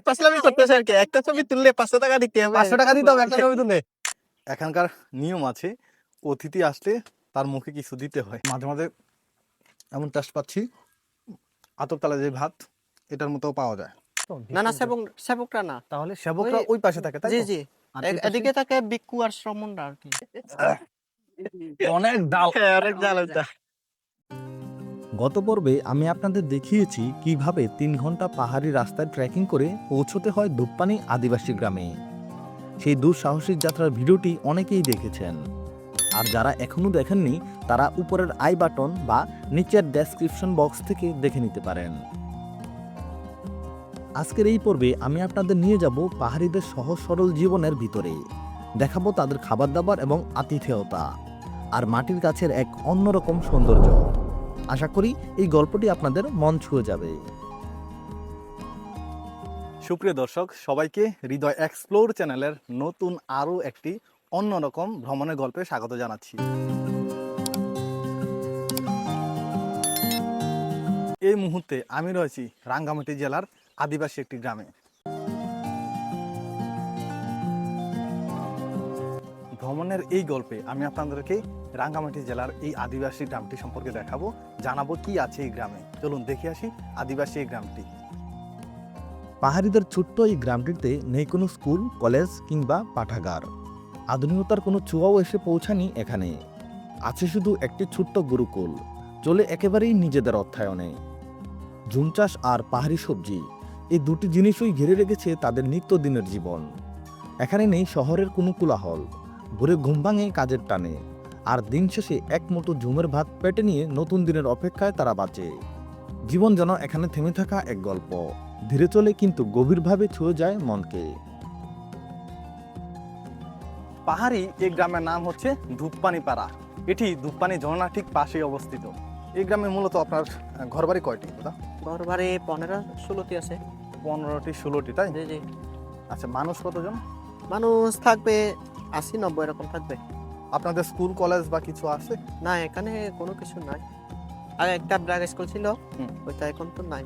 পাঁচলামি করতেছে আর কি একটা ছবি তুললে পাঁচশো টাকা দিতে হবে। পাঁচশো টাকা দিতে হবে একটা ছবি তুললে। এখানকার নিয়ম আছে অতিথি আসলে তার মুখে কিছু দিতে হয়। মাঝে মাঝে এমন টেস্ট পাচ্ছি আতপতলা যে ভাত এটার মতো পাওয়া যায়। না না সেবক সেবকরা না। তাহলে সেবকরা ওই- পাশে থাকে তাই জি জি? এদিকে থাকে বিক্ষু আর শ্রমণরা আর কি। অনেক ডাল। হ্যাঁ, অনেক জাল ওইটা। গত পর্বে আমি আপনাদের দেখিয়েছি কীভাবে তিন ঘণ্টা পাহাড়ি রাস্তায় ট্রেকিং করে পৌঁছতে হয় দুপ্পানি আদিবাসী গ্রামে। সেই দুঃসাহসিক যাত্রার ভিডিওটি অনেকেই দেখেছেন। আর যারা এখনও দেখেননি, তারা উপরের আই বাটন বা নিচের ডেসক্রিপশন বক্স থেকে দেখে নিতে পারেন। আজকের এই পর্বে আমি আপনাদের নিয়ে যাব পাহাড়িদের সহজ সরল জীবনের ভিতরে। দেখাবো তাদের খাবার দাবার এবং আতিথেয়তা। আর মাটির কাছের এক অন্যরকম সৌন্দর্য। আশা করি এই গল্পটি আপনাদের মন ছুঁয়ে যাবে। সুপ্রিয় দর্শক, সবাইকে হৃদয় এক্সপ্লোর চ্যানেলের নতুন আরও একটি অন্যরকম ভ্রমণের গল্পে স্বাগত জানাচ্ছি। এই মুহূর্তে আমি রয়েছি রাঙ্গামাটি জেলার আদিবাসী একটি গ্রামে। ভ্রমণের এই গল্পে আমি আপনাদেরকে রাঙ্গামাটি জেলার এই আদিবাসী গ্রামটি সম্পর্কে দেখাবো, জানাব কি আছে এই গ্রামে। চলুন দেখে আসি আদিবাসী এই গ্রামটি। পাহাড়িদের ছোট্ট এই গ্রামটিতে নেই কোনো স্কুল, কলেজ কিংবা পাঠাগার। আধুনিকতার কোনো ছোঁয়াও এসে পৌঁছানি এখানে। আছে শুধু একটি ছোট্ট গুরুকুল, চলে একেবারেই নিজেদের অর্থায়নে। ঝুম চাষ আর পাহাড়ি সবজি, এই দুটি জিনিসই ঘিরে রেখেছে তাদের নিত্যদিনের জীবন। এখানে নেই শহরের কোনো কোলাহল, ভোরে ঘুম ভাঙে কাজের টানে। আর দিন শেষে এক মুঠো ঝুমের ভাত পেটে নিয়ে নতুন দিনের অপেক্ষায় তারা বাঁচে। জীবন যেন এখানে থেমে থাকা এক গল্প। ধীরে চলে কিন্তু গভীরভাবে ছুঁয়ে যায় মনকে। পাহাড়ি এই গ্রামের নাম হচ্ছে ধূপপানি পাড়া এটি ধূপপানি ঝর্ণা ঠিক পাশেই অবস্থিত। এই গ্রামে মূলত আপনার আহ, ঘরবাড়ি কয়টি দাদা? ঘর বাড়ি পনেরো ষোলোটি আছে। পনেরোটি ষোলোটি তাই? জি জি। আচ্ছা মানুষ কতজন? মানুষ থাকবে আশি নব্বই এরকম থাকবে। আপনাদের স্কুল কলেজ বা কিছু আছে? না এখানে কোনো কিছু নাই। আগে একটা ব্র্যাক স্কুল ছিল ওইটা এখন তো নাই।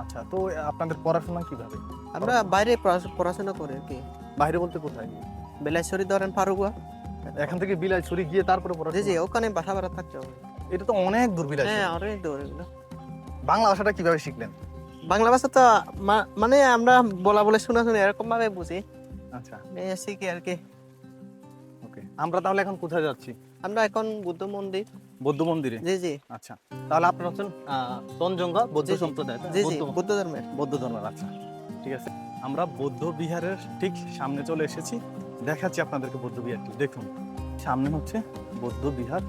আচ্ছা তো আপনাদের পড়াশোনা কীভাবে? আমরা বাইরে পড়াশোনা করি আর কি। বাইরে বলতে কোথায় বেলাইশ্বরী ধরেন ফারুগুয়া এখান থেকে বিলাই ছড়ি গিয়ে তারপরে জি পড়াশোনা? জি ওখানে বাসা ভাড়া থাকতে হবে। এটা তো অনেক দূর বিলাই হ্যাঁ অনেক দূর। বাংলা ভাষাটা কীভাবে শিখলেন? বাংলা ভাষা তো মানে আমরা বলা বলে শোনা শুনে এরকম ভাবে বুঝি। আচ্ছা। শিখি আর কি। আমরা তাহলে এখন কোথায় যাচ্ছি? আমরা এখন বুদ্ধ মন্দির। বৌদ্ধ মন্দিরে? জি জি। আচ্ছা তাহলে আপনারা হচ্ছেন তঞ্জঙ্গা বৌদ্ধ। সম্প্রদায় জি। জি বৌদ্ধ- ধর্মের। বৌদ্ধ ধর্মের আচ্ছা ঠিক আছে। আমরা বৌদ্ধ বিহারের ঠিক সামনে চলে এসেছি। দেখাচ্ছি আপনাদেরকে বৌদ্ধ বিহারটি। দেখুন সামনে হচ্ছে বৌদ্ধ বিহার।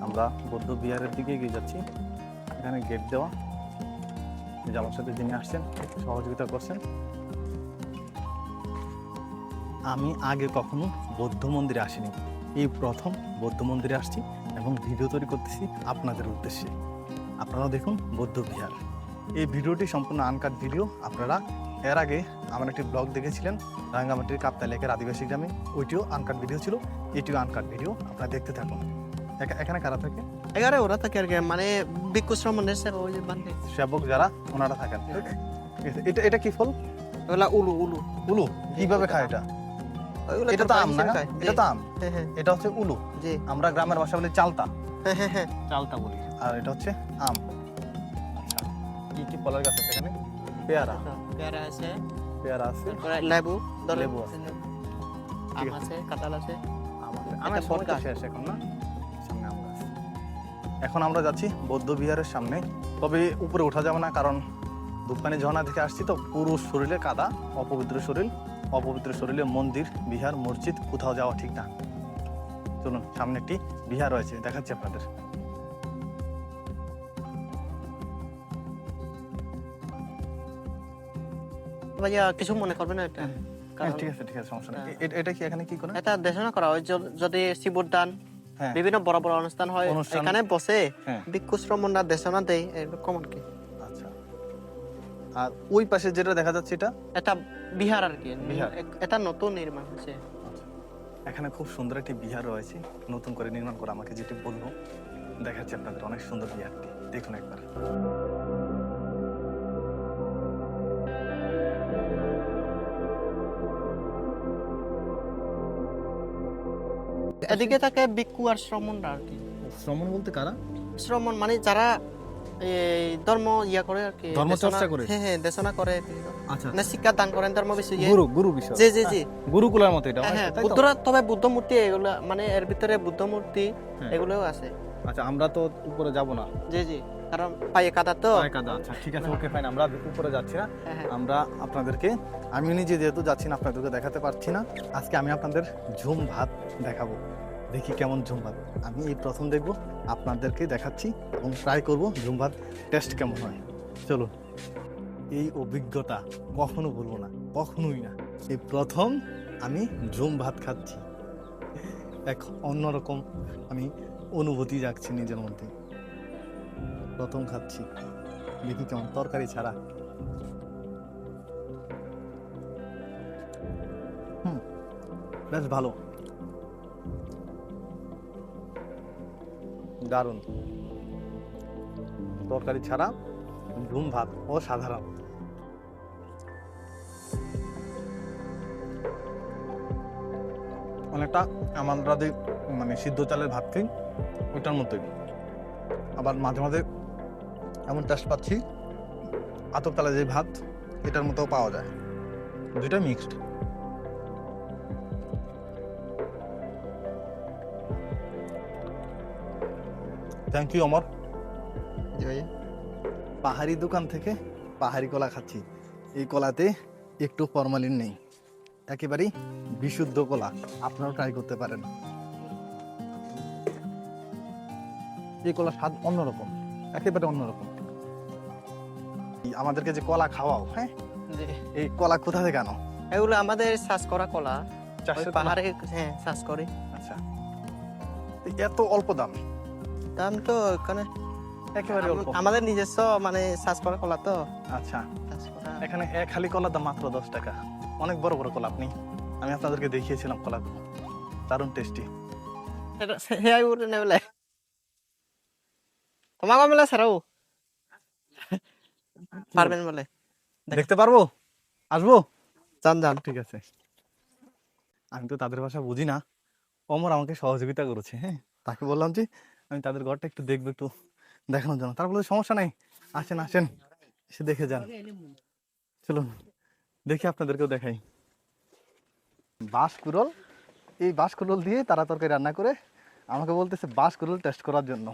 আমরা বৌদ্ধ বিহারের দিকে এগিয়ে যাচ্ছি। এখানে গেট দেওয়া। যে আমার সাথে যিনি আসছেন সহযোগিতা করছেন। আমি আগে কখনো বৌদ্ধ মন্দিরে আসিনি। এই প্রথম বৌদ্ধ মন্দিরে আসছি এবং ভিডিও তৈরি করতেছি আপনাদের উদ্দেশ্যে। আপনারাও দেখুন বৌদ্ধ বিহার। এই ভিডিওটি সম্পূর্ণ আনকাট ভিডিও। আপনারা এর আগে আমার একটি ব্লগ দেখেছিলেন রাঙ্গামাটির কাপ্তা লেকের আদিবাসী গ্রামে। ওইটিও আনকাট ভিডিও ছিল এটিও আনকাট ভিডিও। আপনারা দেখতে থাকুন। এখানে কারা থাকে? এগারে ওরা থাকে আর কি মানে ভিক্ষু শ্রমণের সেবা ওই যে বান্ধে। সেবক যারা ওনারা থাকেন। এটা এটা কি ফল? ওগুলা উলু উলু। উলু? কীভাবে খায় এটা? এটা তো আম না? এটা তো আম? হ্যাঁ হ্যাঁ। এটা হচ্ছে উলু। জি। আমরা গ্রামের ভাষা বলি চালতা। হ্যাঁ চালতা বলি। আর এটা হচ্ছে আম। আচ্ছা। কি কি ফলের গাছ আছে এখানে? পেয়ারা। পেয়ারা আছে। পেয়ারা আছে। তারপরে লেবু। লেবু আছে। আম আছে। কাঁঠাল আছে। আমের সময় তো শেষ এখন না? সামনে আম গাছ। এখন আমরা যাচ্ছি বৌদ্ধ বিহারের সামনে। তবে উপরে ওঠা যাবে না কারণ দুপানি ঝর্ণা থেকে আসছি তো। পুরো শরীরে কাদা অপবিত্র শরীর। অপবিত্র শরীরে মন্দির বিহার মসজিদ কোথাও যাওয়া ঠিক না। চলুন সামনে একটি বিহার রয়েছে দেখাচ্ছি আপনাদের। ভাইয়া কিছু মনে করবে না এটা ঠিক আছে ঠিক আছে সমস্যা নেই। এ- এ- এটা কি এখানে কি করে এটা দেশনা করা হয় যদি শিবর দান বিভিন্ন বড় বড় অনুষ্ঠান হয় এখানে বসে হ্যাঁ। ভিক্ষু শ্রমণরা দেশনা দেয় এরকম আর কি। আর ওই পাশে যেটা দেখা যাচ্ছে এটা? এটা বিহার আর কি। বিহার। এটা নতুন নির্মাণ হচ্ছে। আচ্ছা। এখানে খুব সুন্দর একটি বিহার রয়েছে। নতুন করে নির্মাণ করা আমাকে যেটি বলব দেখাচ্ছি আপনাদের অনেক সুন্দর বিহারটি। দেখুন একবার। এদিকে থাকে ভিক্ষু আর শ্রমণরা আর কি। শ্রমণ বলতে কারা? শ্রমণ মানে যারা ধর্ম ইয়া করে আর কি ধর্ম চর্চা করে? হ্যাঁ হ্যাঁ দেশনা করে আচ্ছা। না শিক্ষা দান করেন ধর্ম বিষয়ে গুরু গুরু বিষয়। জি জি জি গুরুকুলার মতো এটা হ্যাঁ? বুদ্ধরা তবে বুদ্ধ মূর্তি এগুলো মানে এর ভিতরে বুদ্ধ মূর্তি। এগুলোও আছে। আচ্ছা আমরা তো উপরে যাব না। জি জি কারণ পায়ে কাদা তো। পায়ে কাদা আচ্ছা ঠিক আছে ওকে ফাইন আমরা উপরে যাচ্ছি না। আমরা আপনাদেরকে আমি নিজে যেহেতু যাচ্ছি না আপনাদেরকে দেখাতে পারছি না। আজকে আমি আপনাদের ঝুম ভাত দেখাবো। দেখি কেমন ঝুম ভাত আমি এই প্রথম দেখব, আপনাদেরকে দেখাচ্ছি এবং ট্রাই করব ঝুম ভাত টেস্ট কেমন হয়। চলুন, এই অভিজ্ঞতা কখনো বলব না, কখনোই না। এই প্রথম আমি ঝুম ভাত খাচ্ছি। এক অন্যরকম আমি অনুভূতি রাখছি নিজের মধ্যে। প্রথম খাচ্ছি, দেখি কেমন, তরকারি ছাড়া। হুম, বেশ ভালো। দারুণ। তরকারি ছাড়া ঘুম ভাত অসাধারণ অনেকটা আমরা যে মানে সিদ্ধ চালের ভাত খাই, ওইটার মতোই আবার মাঝে মাঝে এমন টেস্ট পাচ্ছি, আতপ চালের যে ভাত, এটার মতো পাওয়া যায়। দুইটা mixed thank you Amar ji ভাইয়া পাহাড়ি দোকান থেকে পাহাড়ি কলা খাচ্ছি। এই কলাতে একটু ফরমালিন নেই। একেবারেই বিশুদ্ধ কলা। আপনারাও ট্রাই করতে পারেন। এই কলা স্বাদ অন্যরকম। একেবারে অন্যরকম। এই আমাদেরকে যে কলা খাওয়াও হ্যাঁ? এই কলা কোথা থেকে আনো? এগুলো আমাদের চাষ করা কলা? পাহাড়ে হ্যাঁ চাষ করে। আচ্ছা। এত অল্প দাম। দাম তো ওখানে একেবারে অল্প। আমাদের নিজস্ব মানে চাষ করা কলা তো। আচ্ছা। এখানে এক খালি কলার দাম মাত্র দশ টাকা। অনেক বড় বড় কলা আপনি। আমি আপনাদেরকে দেখিয়েছিলাম কলাগুলো। দারুণ টেস্টি উঠে তোমাকে মেলা ছাড়াও পারবেন বলে। দেখতে পারব? আসব? যান যান। ঠিক আছে। আমি তো তাদের ভাষা বুঝি না। অমর আমাকে সহযোগিতা করেছে হ্যাঁ? তাকে বললাম যে আমি তাদের ঘরটা একটু দেখব একটু দেখানোর জন্য। তার বলে সমস্যা নাই আসেন আসেন এসে দেখে যান। চলুন দেখি আপনাদেরকেও দেখাই। বাঁশ কুরল এই বাঁশ কুরল দিয়ে তারা তরকারি রান্না করে আমাকে বলতেছে বাঁশ কুরল টেস্ট করার জন্য।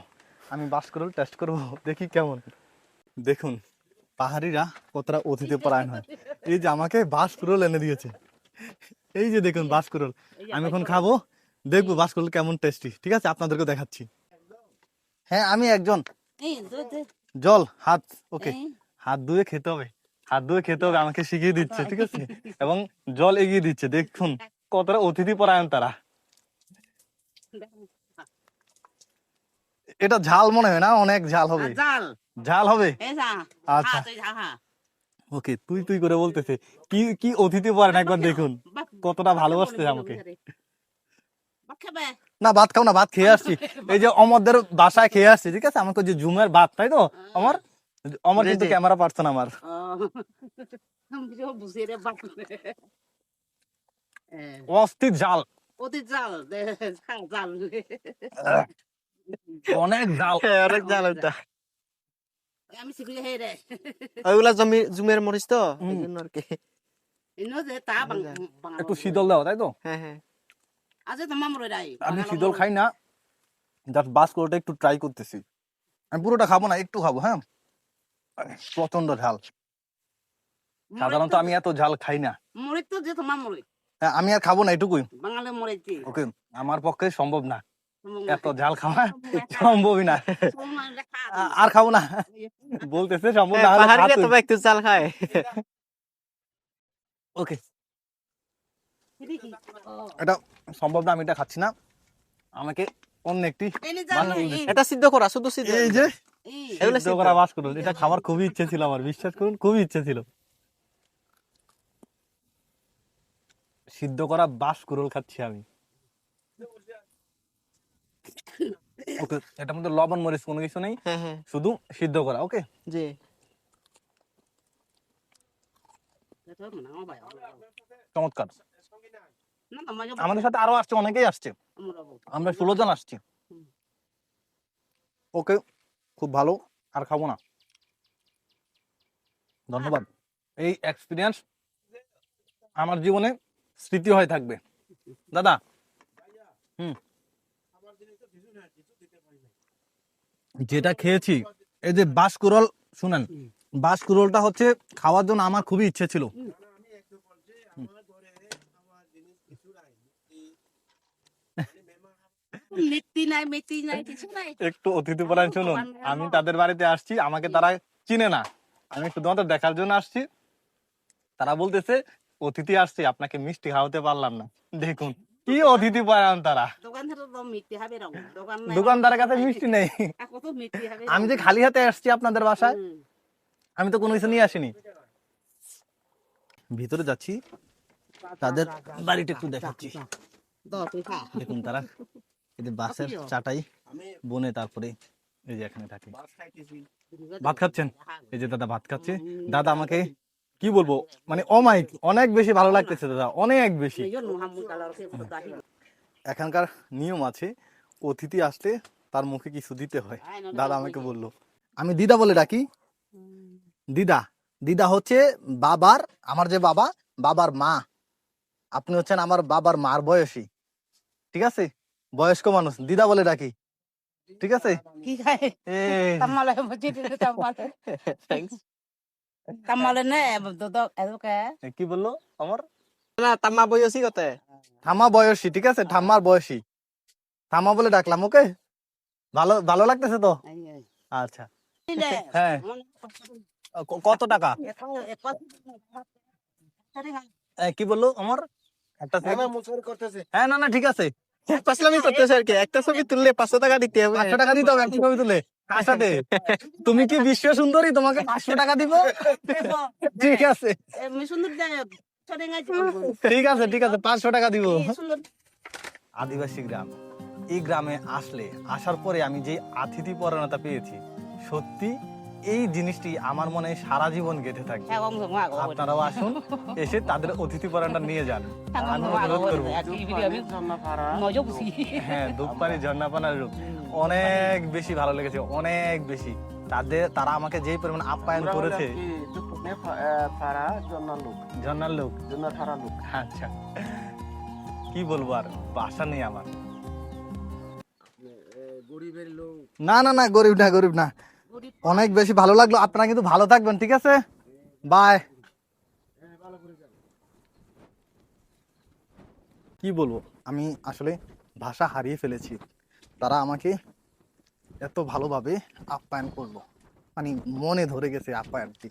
আমি বাঁশ কুরল টেস্ট করব দেখি কেমন। দেখুন পাহাড়িরা কতটা অতিথি পরায়ণ হয়। এই যে আমাকে বাঁশ কুরল এনে দিয়েছে। এই যে দেখুন বাঁশ কুরল আমি এখন খাব দেখব বাঁশ কুরল কেমন টেস্টি ঠিক আছে আপনাদেরকেও দেখাচ্ছি। হ্যাঁ আমি একজন। জল হাত ওকে। হাত ধুয়ে খেতে হবে। হাত ধুয়ে খেতে হবে আমাকে শিখিয়ে দিচ্ছে ঠিক আছে? এবং জল এগিয়ে দিচ্ছে দেখুন কতটা অতিথি পরায়ণ তারা। এটা ঝাল মনে হয় না? অনেক ঝাল হবে। ঝাল। হবে? আচ্ছা। ওকে তুই তুই করে বলতেছে। কি কি অতিথি পরায়ণ একবার দেখুন। কতটা ভালোবাসতে আমাকে? না ভাত খাও না ভাত খেয়ে আসছি। এই যে অমরদের বাসায় খেয়ে আসছি ঠিক আছে? আমাকে যে জুমের ভাত তাই তো? অমর? অমর কিন্তু ক্যামেরা পারছে না আমার। এ, অস্থির জাল। দে, জাল, জাল। অনেক ঝাল হ্যাঁ, অনেক জাল ওটা আমি শিখি হে রে। ওইগুলা জমি জুমের মরিচ তো এই জন্য আর কি। একটু শীতল দাও তাই তো? হ্যাঁ হ্যাঁ। আমি শীতল খাই না জাস্ট বাস করে একটু ট্রাই করতেছি। আমি পুরোটা খাব না একটু খাব হ্যাঁ? প্রচণ্ড ঝাল। সাধারণত আমি এত ঝাল খাই না। মরে তো যে তোমার মরে হ্যাঁ, আমি আর খাব না এটুকুই। বাঙালি মরেছি ওকে আমার পক্ষে সম্ভব না। এত ঝাল খাওয়া সম্ভবই না। আর খাব না। বলতেছে সম্ভব না হ্যাঁ। তবে একটু খায়। ওকে। এটা সম্ভব না আমি এটা খাচ্ছি না। আমাকে অন্য একটি এটা সিদ্ধ করা শুধু সিদ্ধ এই যে সিদ্ধ করা বাস করুন। এটা খাবার খুবই ইচ্ছে ছিল আমার বিশ্বাস করুন খুবই ইচ্ছে ছিল। সিদ্ধ করা বাস কুরল খাচ্ছি আমি। ওকে এটার মধ্যে লবণ মরিচ কোনো কিছু নেই। হ্যাঁ হ্যাঁ। শুধু সিদ্ধ করা ওকে? জি। চমৎকার না না মজা আমাদের সাথে আরও আসছে অনেকেই আসছে। আমরা ষোলো জন আসছি। ওকে খুব ভালো আর খাব না। ধন্যবাদ। এই এক্সপিরিয়েন্স আমার জীবনে স্মৃতি হয়ে থাকবে। দাদা। হুম। যেটা খেয়েছি এই যে বাঁশকুরল শুনেন হুম। বাঁশকুরলটা হচ্ছে খাওয়ার জন্য আমার খুবই ইচ্ছে ছিল। একটু অতিথি পরায়ণ শুনুন আমি তাদের বাড়িতে আসছি আমাকে তারা চিনে না আমি শুধুমাত্র দেখার জন্য আসছি তারা বলতেছে অতিথি আসছে আপনাকে মিষ্টি খাওয়াতে পারলাম না দেখুন কি অতিথি পরায়ণ তারা দোকানদারের কাছে মিষ্টি নেই আমি যে খালি হাতে আসছি আপনাদের বাসায় আমি তো কোনো কিছু নিয়ে আসিনি ভিতরে যাচ্ছি তাদের বাড়িটা একটু দেখাচ্ছি দেখুন তারা এই বাসের চাটাই বনে তারপরে এই যে এখানে থাকে। ভাত খাচ্ছেন? এই যে দাদা ভাত খাচ্ছে। দাদা আমাকে কি বলব? মানে অমাইক অনেক বেশি ভালো লাগতেছে দাদা অনেক বেশি। এখানকার নিয়ম আছে অতিথি আসলে তার মুখে কিছু দিতে হয়। দাদা আমাকে বলল আমি দিদা বলে ডাকি। দিদা দিদা হচ্ছে বাবার আমার যে বাবা বাবার মা। আপনি হচ্ছেন আমার বাবার মার বয়সী। ঠিক আছে? বয়স্ক মানুষ দিদা বলে ডাকি। ঠিক আছে? কি বলল আমার না তাম্মা বয়সী কত। ঠাম্মা বয়সী ঠিক আছে? বয়সী। ঠাম্মা বলে ডাকলাম ওকে? ভালো ভালো লাগতেছে তো? আচ্ছা। হ্যাঁ। কত টাকা? কি বলল আমার হ্যাঁ না না ঠিক আছে। পাঁচলামি করতেছে আর কি একটা ছবি তুললে পাঁচশো টাকা দিতে হবে পাঁচশো টাকা দিতে হবে একটা ছবি তুলে কার তুমি কি বিশ্ব সুন্দরী তোমাকে পাঁচশো টাকা দিব ঠিক আছে ঠিক আছে ঠিক আছে পাঁচশো টাকা দিব আদিবাসী গ্রাম এই গ্রামে আসলে আসার পরে আমি যে আতিথি পরায়ণতা পেয়েছি সত্যি এই জিনিসটি আমার মনে সারা জীবন গেঁথে থাকবে। হ্যাঁ আপনারাও আসুন এসে তাদের অতিথি পরায়ণটা নিয়ে যান। আমি অনুরোধ করব। হ্যাঁ দুপারি ঝর্ণাপানার রূপ। অনেক বেশি ভালো লেগেছে অনেক বেশি। তাদের তারা আমাকে যেই পরিমাণ আপ্যায়ন করেছে ঝর্ণার লোক। আচ্ছা। কি বলব আর বাসা নেই আমার। না না না গরিব না গরিব না। অনেক বেশি ভালো লাগল। আপনারা কিন্তু ভালো থাকবেন ঠিক আছে? বাই কি বলব? আমি আসলে ভাষা হারিয়ে ফেলেছি। তারা আমাকে এত ভালোভাবে আপ্যায়ন করল। মানে মনে ধরে গেছে আপ্যায়নটি।